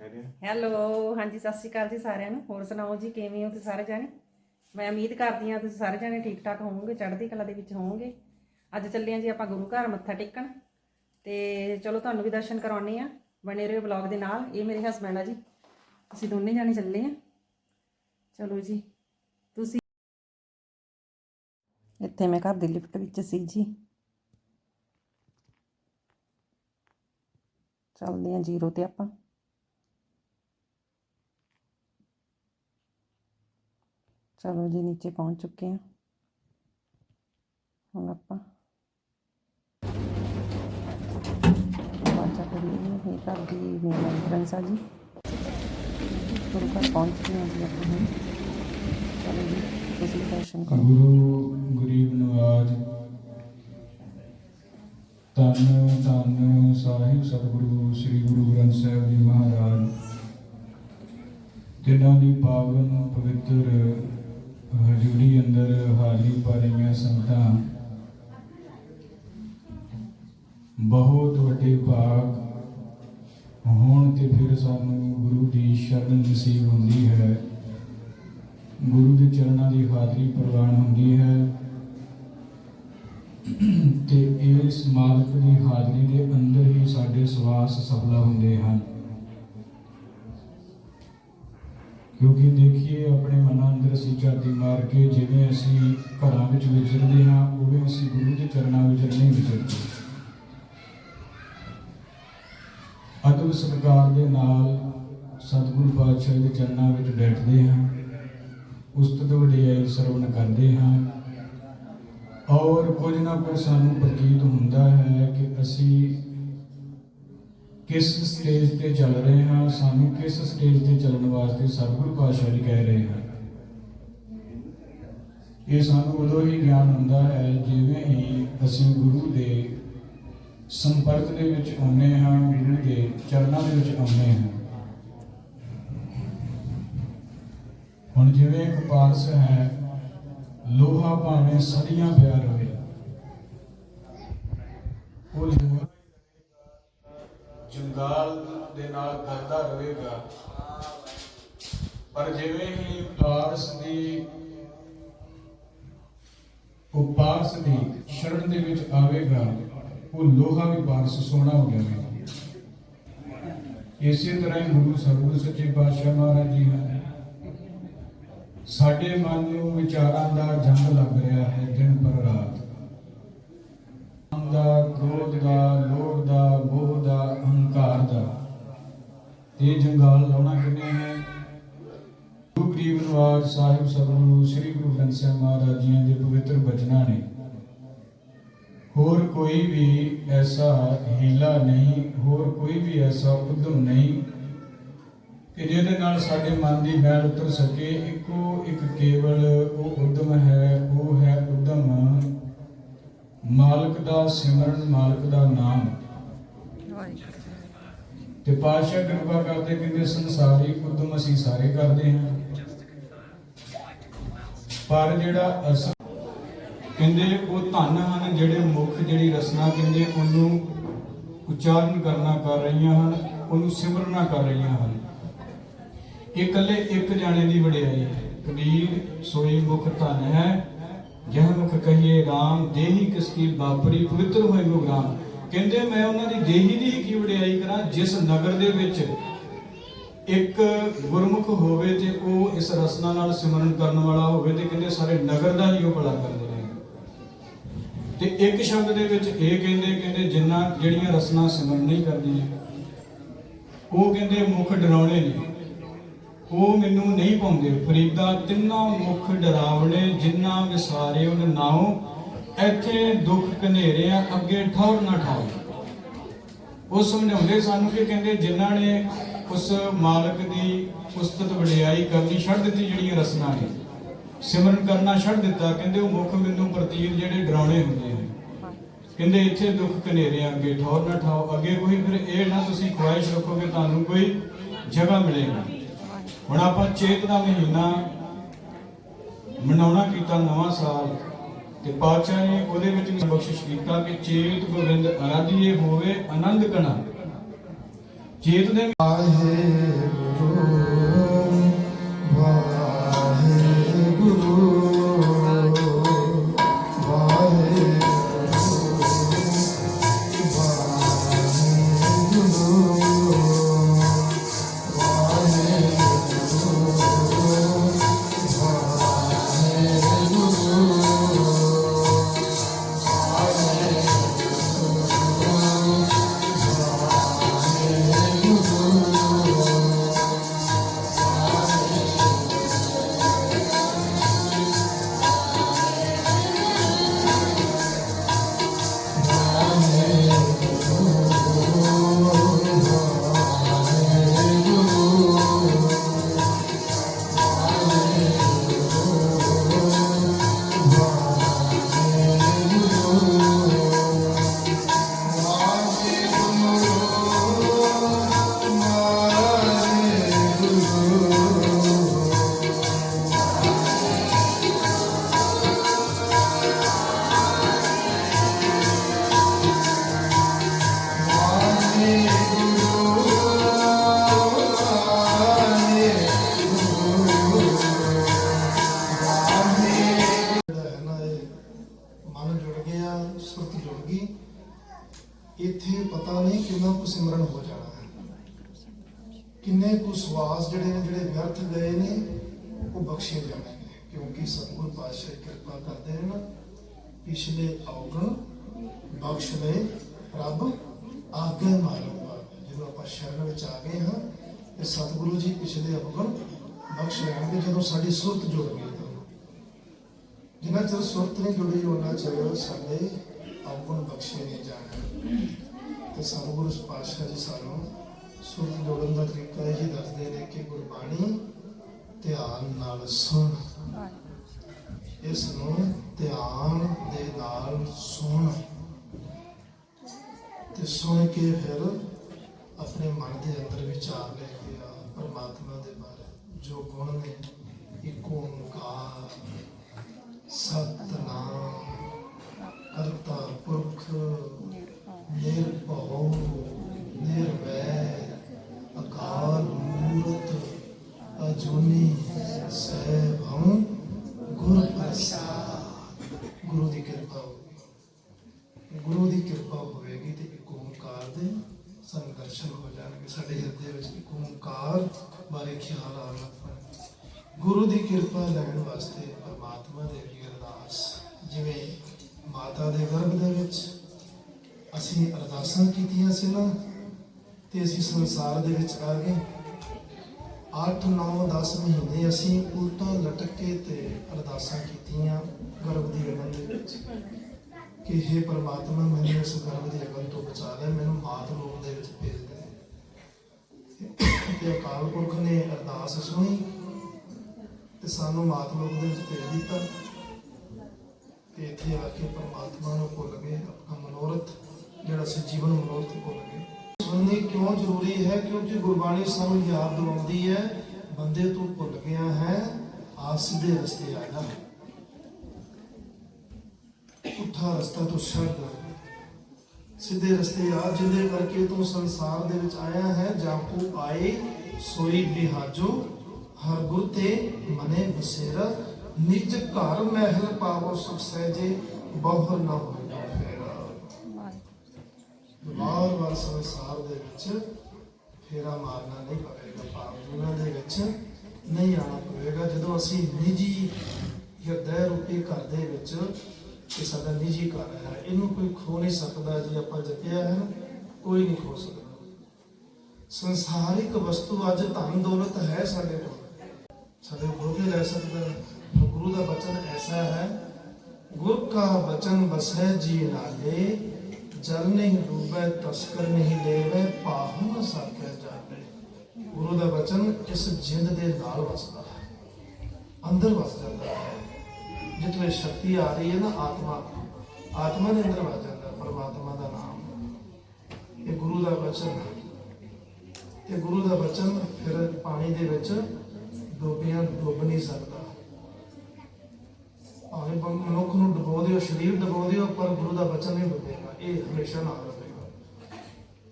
Hello ਹਾਂਜੀ, ਸਤਿ ਸ਼੍ਰੀ ਅਕਾਲ ਜੀ ਸਾਰਿਆਂ ਨੂੰ। ਹੋਰ ਸੁਣਾਓ ਜੀ, ਕਿਵੇਂ ਹੋ ਤੁਸੀਂ ਸਾਰੇ ਜਾਣੇ? ਮੈਂ ਉਮੀਦ ਕਰਦੀ ਹਾਂ ਤੁਸੀਂ ਸਾਰੇ ਜਾਣੇ ਠੀਕ ਠਾਕ ਹੋਵੋਗੇ, ਚੜ੍ਹਦੀ ਕਲਾ ਦੇ ਵਿੱਚ ਹੋਵੋਗੇ। ਅੱਜ ਚੱਲੇ ਹਾਂ ਜੀ ਆਪਾਂ ਗੁਰੂ ਘਰ ਮੱਥਾ ਟੇਕਣ। ਤੇ ਚਲੋ ਤੁਹਾਨੂੰ ਵੀ ਦਰਸ਼ਨ ਕਰਾਉਣੇ ਆ ਬਣੇ ਰਹੋ ਵਲੌਗ ਦੇ ਨਾਲ। ਇਹ ਮੇਰੇ ਹਸਬੰਡ ਆ ਜੀ। ਅਸੀਂ ਦੋਨੇ ਜਾਣੇ ਚੱਲੇ ਆ ਚਲੋ ਜੀ, ਤੁਸੀਂ ਇੱਥੇ ਮੈਂ ਘਰ ਦੀ ਲਿਫਟ ਵਿੱਚ ਸੀ ਜੀ। ਚੱਲਦੇ ਆ ਜ਼ੀਰੋ ਤੇ ਆਪਾਂ। ਚਲੋ ਜੀ, ਨੀਚੇ ਪਹੁੰਚ ਚੁੱਕੇ ਹਾਂ। ਹੁਣ ਆਪਾਂ ਬਾਜਾ ਕਰੀ ਇਹ ਘਰ ਦੀ ਮੇਨ ਐਂਟਰੈਂਸ ਆ ਜੀ। ਗੁਰੂ ਘਰ ਪਹੁੰਚ ਗਏ ਹਾਂ ਜੀ ਆਪਾਂ ਹੁਣ। ਚਲੋ ਜੀ, ਤੁਸੀਂ ਦਰਸ਼ਨ ਕਰੋ। ਗੁਰੂ ਗਰੀਬ ਨਵਾਜ। ਧੰਨ ਧੰਨ ਸਾਹਿਬ ਸਤਿਗੁਰੂ ਸ੍ਰੀ ਗੁਰੂ ਗ੍ਰੰਥ ਸਾਹਿਬ ਜੀ ਮਹਾਰਾਜ। ਜਿਨ੍ਹਾਂ ਦੀ ਪਾਵਨ ਪਵਿੱਤਰ ਹਜ਼ੂਰੀ ਅੰਦਰ ਹਾਜ਼ਰੀ ਪਾ ਰਹੀਆਂ ਸੰਗਤਾਂ। ਬਹੁਤ ਵੱਡੇ ਭਾਗ ਹੋਣ ਤੇ ਫਿਰ ਸਾਨੂੰ ਗੁਰੂ ਦੀ ਸ਼ਰਨ ਨਸੀਬ ਹੁੰਦੀ ਹੈ। ਗੁਰੂ ਦੇ ਚਰਨਾਂ ਦੀ ਹਾਜ਼ਰੀ ਪ੍ਰਵਾਨ ਹੁੰਦੀ ਹੈ। ਤੇ ਇਸ ਮਾਲਕ ਦੀ ਹਾਜ਼ਰੀ ਦੇ ਅੰਦਰ ਹੀ ਸਾਡੇ ਸਵਾਸ ਸਫਲਾ ਹੁੰਦੇ ਹਨ। ਕਿਉਂਕਿ ਦੇਖੀਏ, ਆਪਣੇ ਮਨਾਂ ਅੰਦਰ ਅਸੀਂ ਝਾਤੀ ਮਾਰ ਕੇ ਜਿਵੇਂ ਅਸੀਂ ਘਰਾਂ ਵਿੱਚ ਵਿਚਰਦੇ ਹਾਂ, ਉਵੇਂ ਅਸੀਂ ਗੁਰੂ ਦੇ ਚਰਨਾਂ ਵਿੱਚ ਨਹੀਂ ਵਿਚਰਦੇ। ਅਦਬ ਸਤਿਕਾਰ ਦੇ ਨਾਲ ਸਤਿਗੁਰੂ ਪਾਤਸ਼ਾਹ ਦੇ ਚਰਨਾਂ ਵਿੱਚ ਬੈਠਦੇ ਹਾਂ, ਉਸਤਤ ਵਡਿਆਈ ਸਰਵਣ ਕਰਦੇ ਹਾਂ। ਔਰ ਕੁਝ ਨਾ ਕੁਝ ਸਾਨੂੰ ਪ੍ਰਤੀਤ ਹੁੰਦਾ ਹੈ ਕਿ ਅਸੀਂ ਕਿਸ ਸਟੇਜ ਤੇ ਚੱਲ ਰਹੇ ਹਾਂ, ਸਾਨੂੰ ਕਿਸ ਸਟੇਜ ਤੇ ਚੱਲਣ ਵਾਸਤੇ ਸਤਿਗੁਰੂ ਪਾਤਸ਼ਾਹ ਜੀ ਕਹਿ ਰਹੇ ਹਨ? ਇਹ ਸਾਨੂੰ ਉਦੋਂ ਹੀ ਗਿਆਨ ਹੁੰਦਾ ਹੈ ਜਿਵੇਂ ਹੀ ਅਸੀਂ ਗੁਰੂ ਦੇ ਸੰਪਰਕ ਦੇ ਵਿੱਚ ਆਉਂਦੇ ਹਾਂ, ਗੁਰੂ ਦੇ ਚਰਨਾਂ ਦੇ ਵਿੱਚ ਆਉਂਦੇ ਹਾਂ। ਹੁਣ ਜਿਵੇਂ ਇੱਕ ਪਾਰਸ ਹੈ, ਲੋਹਾ ਭਾਵੇਂ ਸਦੀਆਂ ਪਿਆ ਰਵੇ ਉਹ ਲੋਹਾ ਜੰਗਾਲ ਦੇ ਨਾਲ ਕਰਦਾ ਰਹੇਗਾ। ਪਰ ਜਿਵੇਂ ਹੀ ਪਾਰਸ ਦੀ ਉਹ ਪਾਰਸ ਦੀ ਸ਼ਰਨ ਦੇ ਵਿੱਚ ਆਵੇਗਾ, ਉਹ ਲੋਹਾ ਵੀ ਪਾਰਸ ਸੋਹਣਾ ਹੋ ਜਾਵੇਗਾ। ਇਸੇ ਤਰ੍ਹਾਂ ਹੀ ਗੁਰੂ ਸਰਬਤ ਸੱਚੇ ਪਾਤਸ਼ਾਹ ਮਹਾਰਾਜ ਜੀ ਹਨ। ਸਾਡੇ ਮਨ ਨੂੰ ਵਿਚਾਰਾਂ ਦਾ ਜੰਗ ਲੱਗ ਰਿਹਾ ਹੈ ਦਿਨ ਪਰ ਰਾਤ। ਦਾ, ਕ੍ਰੋਧ ਦਾ ਇਹ ਜੰਗਾਲ ਲਾਉਣਾ ਕਿਨੇ ਨੇ ਗੁਰੂ ਗਰੀਬ ਨਿਵਾਜ ਸਾਹਿਬ ਸਤਿਗੁਰੂ ਸ੍ਰੀ ਗੁਰੂ ਗ੍ਰੰਥ ਸਾਹਿਬ ਮਹਾਰਾਜ ਜੀ ਦੇ ਪਵਿੱਤਰ ਬਚਨਾਂ ਨੇ। ਹੋਰ ਕੋਈ ਵੀ ਐਸਾ ਹੀਲਾ ਨਹੀਂ, ਹੋਰ ਕੋਈ ਵੀ ਐਸਾ ਉਦਮ ਨਹੀਂ ਕਿ ਜਿਹਦੇ ਨਾਲ ਸਾਡੇ ਮਨ ਦੀ ਮੈਲ ਉਤਰ ਸਕੇ। ਇੱਕੋ ਇੱਕ ਕੇਵਲ ਉਹ ਉਦਮ ਹੈ, ਉਹ ਹੈ ਉਦਮ ਮਾਲਕ ਦਾ ਸਿਮਰਨ, ਮਾਲਕ ਦਾ ਨਾਮ। ਤੇ ਪਾਤਸ਼ਾਹ ਕਿਰਪਾ ਕਰਦੇ ਕਹਿੰਦੇ ਸੰਸਾਰੀ ਉਦਮ ਅਸੀਂ ਸਾਰੇ ਕਰਦੇ ਹਾਂ। ਪਰ ਜਿਹੜਾ ਅਸਲ ਕਹਿੰਦੇ ਉਹ ਧੰਨ ਹਨ ਜਿਹੜੇ ਮੁੱਖ ਜਿਹੜੀ ਰਸਨਾ ਕਹਿੰਦੇ ਉਹਨੂੰ ਉਚਾਰਨ ਕਰਨਾ ਕਰ ਰਹੀਆਂ ਹਨ, ਉਹਨੂੰ ਸਿਮਰਨਾ ਕਰ ਰਹੀਆਂ ਹਨ। ਇਹ ਇਕੱਲੇ ਇੱਕ ਜਾਣੇ ਦੀ ਵਡਿਆਈ ਹੈ। ਕਬੀਰ ਸੋਈ ਮੁਖ ਧਨ ਹੈ। ਜਹ ਮੁਖ ਕਹੀਏ RAM ਦੇਹੀ ਕਿਸ ਕੀ ਬਾਪਰੀ ਪਵਿੱਤਰ ਹੋਏ ਗੋ ਗ੍ਰਾਮ ਕਹਿੰਦੇ ਮੈਂ ਉਹਨਾਂ ਦੀ ਦੇਹੀ ਦੀ ਕੀ ਵਡਿਆਈ ਕਰਾਂ, ਜਿਸ ਨਗਰ ਦੇ ਵਿੱਚ ਇੱਕ ਗੁਰਮੁਖ ਹੋਵੇ ਤੇ ਉਹ ਇਸ ਰਸਨਾ ਨਾਲ ਸਿਮਰਨ ਕਰਨ ਵਾਲਾ ਹੋਵੇ ਤੇ ਕਹਿੰਦੇ ਸਾਰੇ ਨਗਰ ਦਾ ਹੀ ਉਹ ਭਲਾ ਕਰਦੇ ਨੇ। ਤੇ ਇੱਕ ਸ਼ਬਦ ਦੇ ਵਿੱਚ ਇਹ ਕਹਿੰਦੇ ਕਹਿੰਦੇ ਜਿੰਨਾ ਜਿਹੜੀਆਂ ਰਸਨਾ ਸਿਮਰਨ ਨਹੀਂ ਕਰਦੀਆਂ ਉਹ ਕਹਿੰਦੇ ਮੁਖ ਡਰਾਉਣੇ ਨੇ। ਉਹ ਮੈਨੂੰ ਨਹੀਂ ਪਾਉਂਦੇ। ਫਰੀਦਾ ਤਿੰਨਾਂ ਮੁਖ ਡਰਾਵਣੇ, ਜਿੰਨਾ ਵਿਸਾਰੇ ਉਹ ਨਾਉ ਇੱਥੇ ਦੁੱਖ ਕਨੇਰਿਆ ਅੱਗੇ ਠੌਰ ਨਾ ਠਾਓ ਉਹ ਸਮਝਾਉਂਦੇ ਸਾਨੂੰ ਕਿ ਕਹਿੰਦੇ ਜਿਨ੍ਹਾਂ ਨੇ ਉਸ ਮਾਲਕ ਦੀ ਉਸਤਤ ਵਡਿਆਈ ਕਰਨੀ ਛੱਡ ਦਿੱਤੀ, ਜਿਹੜੀਆਂ ਰਸਨਾ ਨੇ, ਸਿਮਰਨ ਕਰਨਾ ਛੱਡ ਦਿੱਤਾ, ਕਹਿੰਦੇ ਉਹ ਮੁਖ ਮੈਨੂੰ ਪ੍ਰਤੀਤ ਜਿਹੜੇ ਡਰਾਉਣੇ ਹੁੰਦੇ ਨੇ। ਕਹਿੰਦੇ ਇੱਥੇ ਦੁੱਖ ਘਨੇਰੇ ਅੱਗੇ ਠੌਰ ਨਾ ਠਾਓ, ਅੱਗੇ ਕੋਈ ਫਿਰ ਇਹ ਨਾ ਤੁਸੀਂ ਖੁਆਇਸ਼ ਰੱਖੋਗੇ, ਤੁਹਾਨੂੰ ਕੋਈ ਜਗ੍ਹਾ ਮਿਲੇਗਾ। ਹੁਣ ਆਪਾਂ ਚੇਤ ਦਾ ਮਹੀਨਾ ਮਨਾਉਣਾ ਕੀਤਾ, ਨਵਾਂ ਸਾਲ ਤੇ ਪਾਤਸ਼ਾਹ ਨੇ ਉਹਦੇ ਵਿੱਚ ਵੀ ਬਖਸ਼ਿਸ਼ ਕੀਤਾ ਕਿ ਚੇਤ ਗੋਬਿੰਦ ਅਰਾਧੀਏ ਹੋਵੇ, ਆਨੰਦ ਕਣਾ ਚੇਤ ਦੇ आहे ਕਿੰਨੇ ਕੁ ਸਵਾਸ ਜਿਹੜੇ ਨੇ, ਜਿਹੜੇ ਵਿਅਰਥ ਗਏ ਨੇ, ਉਹ ਬਖਸ਼ੇ ਜਾਣਗੇ ਕਿਉਂਕਿ ਸਤਿਗੁਰ ਪਾਤਸ਼ਾਹ ਕਿਰਪਾ ਕਰਦੇ ਨੇ ਨਾ ਪਿਛਲੇ ਔਗਣ ਬਖਸ਼ ਲੈ ਰੱਬ ਆਗੇ ਮਾਰੂਗਾ ਜਦੋਂ ਆਪਾਂ ਸ਼ਰਨ ਵਿੱਚ ਆ ਗਏ ਹਾਂ, ਤੇ ਸਤਿਗੁਰੂ ਜੀ ਪਿਛਲੇ ਔਗਣ ਬਖਸ਼ ਲੈਣਗੇ ਜਦੋਂ ਸਾਡੀ ਸੁਰਤ ਜੁੜ ਗਈ ਤਾਂ ਜਿੰਨਾ ਚਿਰ ਸੁਰਤ ਨਹੀਂ ਜੁੜੀ ਉਹਨਾਂ ਚਿਰ ਸਾਡੇ ਔਗਣ ਬਖਸ਼ੇ ਨਹੀਂ ਜਾਣੇ ਤੇ ਸਤਿਗੁਰੂ ਪਾਤਸ਼ਾਹ ਜੀ ਸਾਨੂੰ ਸੁਰਤ ਜੋੜਨ ਦਾ ਤਰੀਕਾ ਇਹ ਦੱਸਦੇ ਨੇ ਕਿ ਗੁਰਬਾਣੀ ਧਿਆਨ ਨਾਲ ਸੁਣ। ਇਸ ਨੂੰ ਧਿਆਨ ਦੇ ਨਾਲ ਸੁਣ। ਤੇ ਸੁਣ ਕੇ ਫਿਰ ਆਪਣੇ ਮਨ ਦੇ ਅੰਦਰ ਵਿਚਾਰ ਲੈ ਕੇ ਆ, ਪਰਮਾਤਮਾ ਦੇ ਬਾਰੇ। ਜੋ ਗੁਣ ਨੇ, ਇੱਕ ਓੰਕਾਰ, ਸਤਨਾਮ, ਕਰਤਾ ਪੁਰਖ ਲੈਣ ਪਰਮਾਤਮਾ ਦੇ ਅੱਗੇ ਅਰਦਾਸ। ਜਿਵੇਂ ਮਾਤਾ ਦੇ ਗਰਭ ਦੇ ਵਿੱਚ ਅਸੀਂ ਅਰਦਾਸਾਂ ਕੀਤੀਆਂ ਸੀ ਨਾ, ਤੇ ਅਸੀਂ ਸੰਸਾਰ ਦੇ ਵਿੱਚ ਆ ਗਏ। 8 9 10 ਮਹੀਨੇ ਅਸੀਂ ਉਲਟਾ ਲਟਕ ਕੇ ਤੇ ਅਰਦਾਸਾਂ ਕੀਤੀਆਂ ਗਰਭ ਦੀ ਅਗਨ ਦੇ ਵਿੱਚ। ਕਿ हे ਪ੍ਰਮਾਤਮਾ, ਮੈਨੂੰ ਇਸ ਗਰਭ ਦੀ ਅਗਨ ਤੋਂ ਬਚਾ ਲੈ, ਮੈਨੂੰ ਮਾਤ ਲੋਕ ਦੇ ਵਿੱਚ ਭੇਜ ਦੇ। ਤੇ ਅਕਾਲ ਪੁਰਖ ਨੇ ਅਰਦਾਸ ਸੁਣੀ। ਤੇ ਸਾਨੂੰ ਮਾਤ ਲੋਕ ਦੇ ਵਿੱਚ ਭੇਜ ਦਿੱਤਾ ਤੇ ਇੱਥੇ ਆ ਕੇ ਪਰਮਾਤਮਾ ਨੂੰ ਭੁੱਲ ਗਏ, ਆਪਣਾ ਮਨੋਰਥ, ਜਿਹੜਾ ਸੀ ਜੀਵਨ ਮਨੋਰਥ ਭੁੱਲ ਗਏ। ਸੁਣਨੀ ਕਿਉਂ ਜ਼ਰੂਰੀ ਹੈ? ਕਿਉਂਕਿ ਗੁਰਬਾਣੀ ਸਾਨੂੰ ਯਾਦ ਦਿਵਾਉਂਦੀ ਹੈ, ਬੰਦੇ ਤੂੰ ਭੁੱਲ ਗਿਆ ਹੈ ਆ ਸਿੱਧੇ ਰਸਤੇ ਆ ਜਾ। ਰਸਤਾ ਤੂੰ ਛੱਡ ਸਿੱਧੇ ਰਸਤੇ ਆ, ਜਿਹਦੇ ਕਰਕੇ ਤੂੰ ਸੰਸਾਰ ਦੇ ਵਿੱਚ ਆਇਆ ਹੈ। ਜਾਂ ਕੋ ਆਏ, ਸੋਈ, ਬਿਹਾਜੋ। ਹਰ ਗੁਰ ਤੇ ਮਨੇ ਬਸੇਰਾ, ਨਿਜ ਘਰ ਮਹਿਲ ਪਾਵੋ ਸੁਖ ਸਹਿਜੇ ਬਹੁਰ ਨਾ ਹੋਇਆ ਫੇਰਾ। ਵਾਰ ਵਾਰ ਸੰਸਾਰ ਦੇ ਵਿੱਚ ਫੇਰਾ ਮਾਰਨਾ ਨਹੀਂ ਪਵੇਗਾ ਪਾਪ ਉਹਨਾਂ ਦੇ ਵਿੱਚ ਨਹੀਂ ਆਉਣਾ ਪਵੇਗਾ। ਜਦੋਂ ਅਸੀਂ ਨਿੱਜੀ ਹਿਰਦੇ ਰੂਪੀ ਘਰ ਦੇ ਵਿੱਚ ਇਹ ਸਾਡਾ ਨਿੱਜੀ ਘਰ ਹੈ, ਇਹਨੂੰ ਕੋਈ ਖੋ ਨਹੀਂ ਸਕਦਾ, ਜੀ ਆਪਾਂ ਜਪਿਆ ਹੈ, ਕੋਈ ਨਹੀਂ ਖੋ ਸਕਦਾ। ਸੰਸਾਰਿਕ ਵਸਤੂ ਅੱਜ ਧਨ ਦੌਲਤ ਹੈ ਸਾਡੇ ਕੋਲ। ਸਾਡੇ ਗੁਰੂ ਕੇ ਲੈ ਸਕਦਾ ਹੈ। ਗੁਰੂ ਦਾ ਬਚਨ ਐਸਾ ਹੈ, ਗੁਰ ਕਾ ਬਚਨ ਬਸੈ ਜੀ ਨਾਲੇ, ਜਲ ਨਹੀਂ ਡੂਬੈ, ਤਸਕਰ ਨਹੀਂ ਲੈਵੇ, ਪਾਹੁ ਨ ਸਕੈ ਜਾਵੇ ਗੁਰੂ ਦਾ ਬਚਨ ਇਸ ਜਿੰਦ ਦੇ ਨਾਲ ਵਸਦਾ ਹੈ, ਅੰਦਰ ਵਸ ਜਾਂਦਾ ਹੈ। ਜਿੱਥੇ ਸ਼ਕਤੀ ਆ ਰਹੀ ਹੈ ਨਾ ਆਤਮਾ ਆਤਮਾ ਦੇ ਅੰਦਰ ਵਸ ਜਾਂਦਾ ਪਰਮਾਤਮਾ ਦਾ ਨਾਮ। ਇਹ ਗੁਰੂ ਦਾ ਬਚਨ ਤੇ ਗੁਰੂ ਦਾ ਬਚਨ ਫਿਰ ਪਾਣੀ ਦੇ ਵਿੱਚ ਡੋਬਿਆਂ ਡੁੱਬ ਨਹੀਂ ਸਕਦਾ। ਭਾਵੇਂ ਮਨੁੱਖ ਨੂੰ ਡੁਬੋ ਦਿਓ ਸਰੀਰ ਡੁਬੋ ਦਿਓ ਪਰ ਗੁਰੂ ਦਾ ਬਚਨ ਨਹੀਂ ਡੁੱਬੇਗਾ। ਇਹ ਹਮੇਸ਼ਾ ਨਾਲ ਰਹੇਗਾ।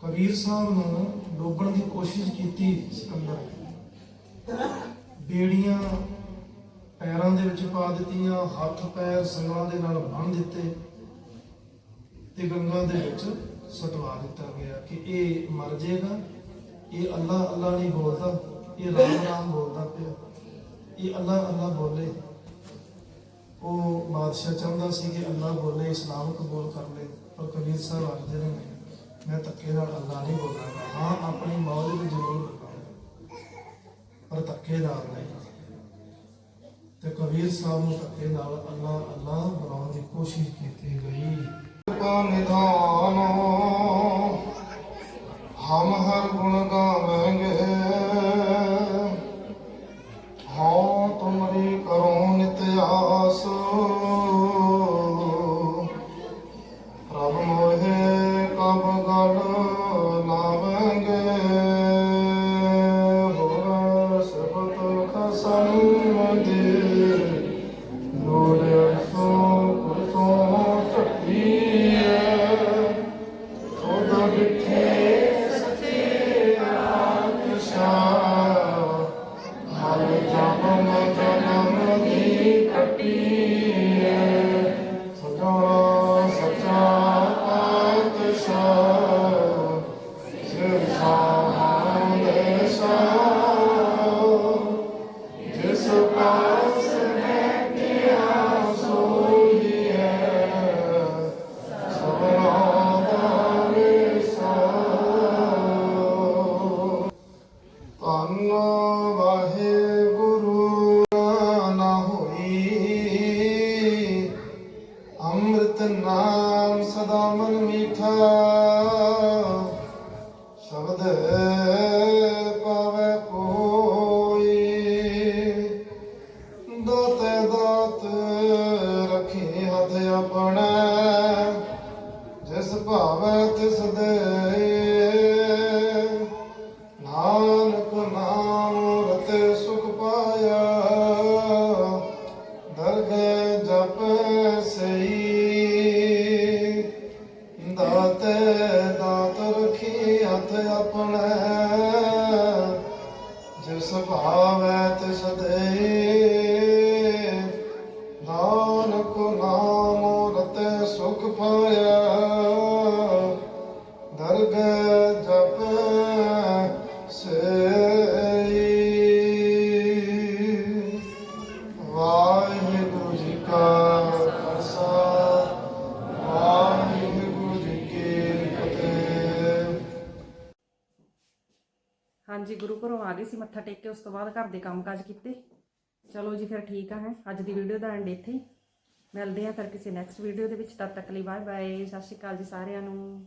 ਕਬੀਰ ਸਾਹਿਬ ਨੂੰ ਡੋਬਣ ਦੀ ਕੋਸ਼ਿਸ਼ ਕੀਤੀ ਸਿਕੰਦਰ ਬੇੜੀਆਂ ਪੈਰਾਂ ਦੇ ਵਿੱਚ ਪਾ ਦਿੱਤੀਆਂ, ਹੱਥ, ਪੈਰ ਸੰਗਲਾਂ ਦੇ ਨਾਲ ਬੰਨ ਦਿੱਤੇ ਤੇ ਗੰਗਾ ਦੇ ਵਿੱਚ ਸਟਵਾ ਦਿੱਤਾ ਗਿਆ ਕਿ ਇਹ ਮਰ ਜਾਏਗਾ, ਇਹ ਅੱਲਾ ਅੱਲਾ ਨਹੀਂ ਬੋਲਦਾ। ਇਹ ਰਾਮ ਰਾਮ ਬੋਲਦਾ ਪਿਆ। ਇਹ ਅੱਲਾ ਅੱਲਾ ਬੋਲੇ। ਉਹ ਬਾਦਸ਼ਾਹ ਚਾਹੁੰਦਾ ਸੀ ਕਿ ਅੱਲਾ ਬੋਲੇ, ਇਸਲਾਮ ਕਬੂਲ ਕਰ ਲੇ, ਪਰ ਕਬੀਰ ਸਾਹਿਬ ਆਖਦੇ ਨੇ, ਮੈਂ ਧੱਕੇ ਨਾਲ ਅੱਲਾ ਨਹੀਂ ਬੋਲਾਂਗਾ। ਹਾਂ, ਆਪਣੀ ਮੌਜ ਵੀ ਜ਼ਰੂਰ ਬੋਲਾਂਗਾ ਪਰ ਧੱਕੇ ਨਾਲ ਨਹੀਂ। ਤੇ ਕਬੀਰ ਸਾਹਿਬ ਨੂੰ ਧੱਕੇ ਨਾਲ ਅੱਲਾ ਅੱਲਾ ਬਣਾਉਣ ਦੀ ਕੋਸ਼ਿਸ਼ ਕੀਤੀ ਗਈ। ਕਾ ਹਮ ਹਰ ਗੁਣ ਗਾਵਾਂਗੇ। say ਗੁਰੂ ਘਰੋਂ ਆ ਗਏ ਸੀ, ਮੱਥਾ ਟੇਕ ਕੇ ਉਸ ਤੋਂ ਬਾਅਦ ਘਰ ਦੇ ਕੰਮਕਾਜ ਕੀਤੇ। ਚਲੋ ਜੀ, ਫਿਰ ਠੀਕ ਆ ਹੈ। ਅੱਜ ਦੀ ਵੀਡੀਓ ਦਾ ਐਂਡ ਇੱਥੇ ਮਿਲਦੇ ਆ ਫਿਰ ਕਿਸੇ ਨੈਕਸਟ ਵੀਡੀਓ ਦੇ ਵਿੱਚ। ਤਦ ਤੱਕ ਲਈ ਬਾਏ ਬਾਏ ਸਤਿ ਸ਼੍ਰੀ ਅਕਾਲ ਜੀ ਸਾਰਿਆਂ ਨੂੰ।